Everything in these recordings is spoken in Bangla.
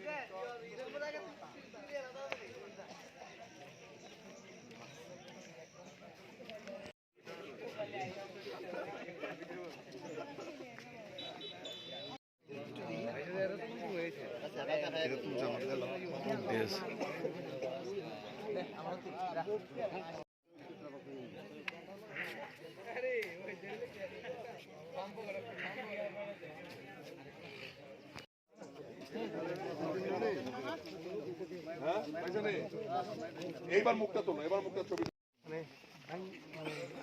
হ্যাঁ এইবার মুখটা তোলো এবার মুখটা ছবি।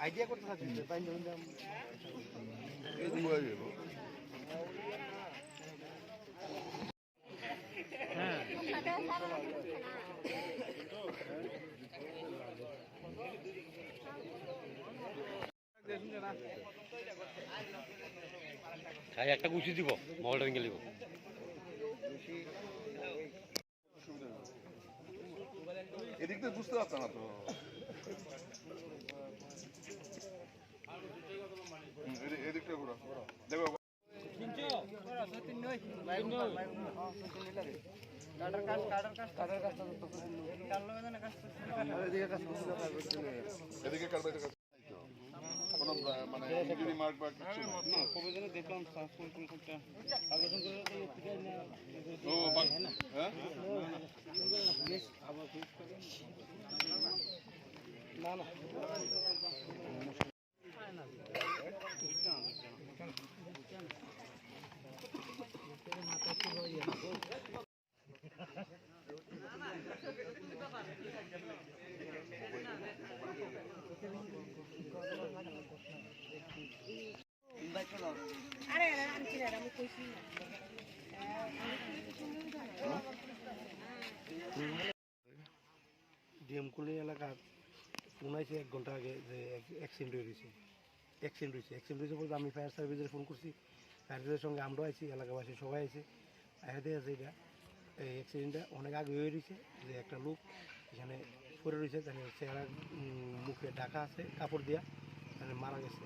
আইডিয়া করতে এরকম হয়ে যাব খাই একটা গুছি দিব মহলটা ভেঙে থেকে বুঝতে পারছে না তো। এদিকটা এদিকে কাটবে মানে ইঞ্জুরি মার্ক বা কিছু না? হ্যাঁ? আরে আমি কইছি না। ডিএমকুলি এলাকার শোনাইছে এক ঘণ্টা আগে যে অ্যাক্সিডেন্ট হয়েছে অ্যাক্সিডেন্ট হয়েছে অ্যাক্সিডেন্ট হয়েছে বলতে আমি ফায়ার সার্ভিসে ফোন করছি ফায়ার সার্ভিসের সঙ্গে আমরাও আছি এলাকাবাসী সবাই আছে আয়াতে আছে এটা। এই অ্যাক্সিডেন্টটা অনেক আগে হয়ে রয়েছে যে একটা লোক এখানে পড়ে রয়েছে তাহলে চেহারা মুখে ঢাকা আছে, কাপড় দিয়া মানে মারা গেছে।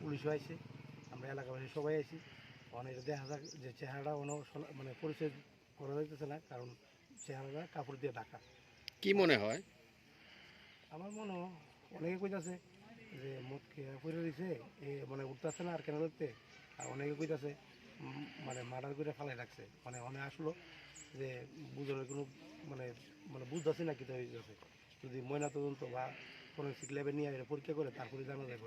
পুলিশও আছে আমরা এলাকাবাসী সবাই আছি অনেক দেখা যাক যে চেহারাটা অনেক মানে পরিচয় করা যাইতেছে না, কারণ চেহারাটা কাপড় দিয়ে ঢাকা। কি মনে হয়? আমার মনে হয়, অনেকে কইতাছে যে মদ খেয়ে পড়ে রয়েছে এ মানে উঠতেছে না আর কেন ধরতে? আর অনেকে কইতাছে মানে মার্ডার করে ফালাই রাখছে। মানে অনেক আসলো যে বুঝানোর কোনো মানে মানে বুঝতেছে না কি হইতেছে। যদি ময়না তদন্ত বা ফরেন্সিক ল্যাবে নিয়ে এটা পরীক্ষা করে, তারপরে জানা যাবে,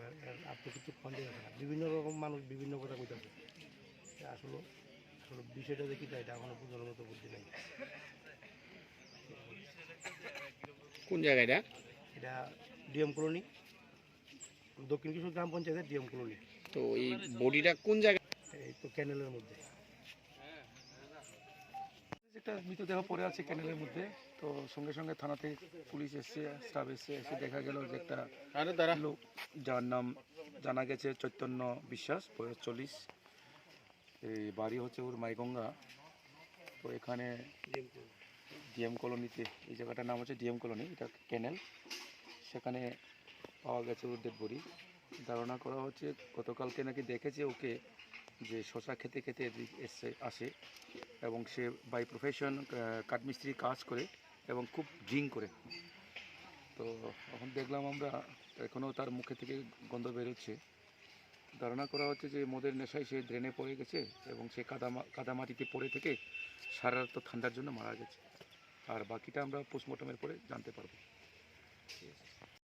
আর তো কিছু ফোন দিয়ে না। বিভিন্ন রকম মানুষ বিভিন্ন কথা কইতাছে। আসলে আসলে বিষয়টা দেখি এটা এখনও বোঝানোর মতো বুদ্ধি নেই। কোন জায়গাটা এটা? ডিএম কলোনি দক্ষিণ কিশোর গ্রাম পঞ্চায়েতের ডিএম কলোনি। তো এই বডিটা কোন জায়গায় এই তো ক্যানেলের মধ্যে। একটা মৃতদেহ পড়ে আছে ক্যানেলের মধ্যে তো সঙ্গে সঙ্গে থানা থেকে পুলিশ এসছে স্টাফ এসছে এসে দেখা গেল যে একটা লোক যার নাম জানা গেছে চৈতন্য বিশ্বাস বয়স চল্লিশ। এই বাড়ি হচ্ছে ওর মাইগঙ্গা। তো এখানে ডিএম কলোনিতে, এই জায়গাটার নাম হচ্ছে ডিএম কলোনি, এটা ক্যানেল সেখানে পাওয়া গেছে ডেড বডি। ধারণা করা হচ্ছে গতকালকে নাকি দেখেছে ওকে যে শশা খেতে খেতে এদিক এসছে আসে এবং সে বাই প্রফেশন কাঠমিস্ত্রি কাজ করে এবং খুব ড্রিঙ্ক করে। তো এখন দেখলাম আমরা, এখনও তার মুখে থেকে গন্ধ বেরোচ্ছে। ধারণা করা হচ্ছে যে মদের নেশায় সে ড্রেনে পড়ে গেছে এবং সে কাদা কাদামাটিতে পড়ে থেকে সারা রাত ঠান্ডার জন্য মারা গেছে। আর বাকিটা আমরা পোস্টমর্টমের পরে জানতে পারব।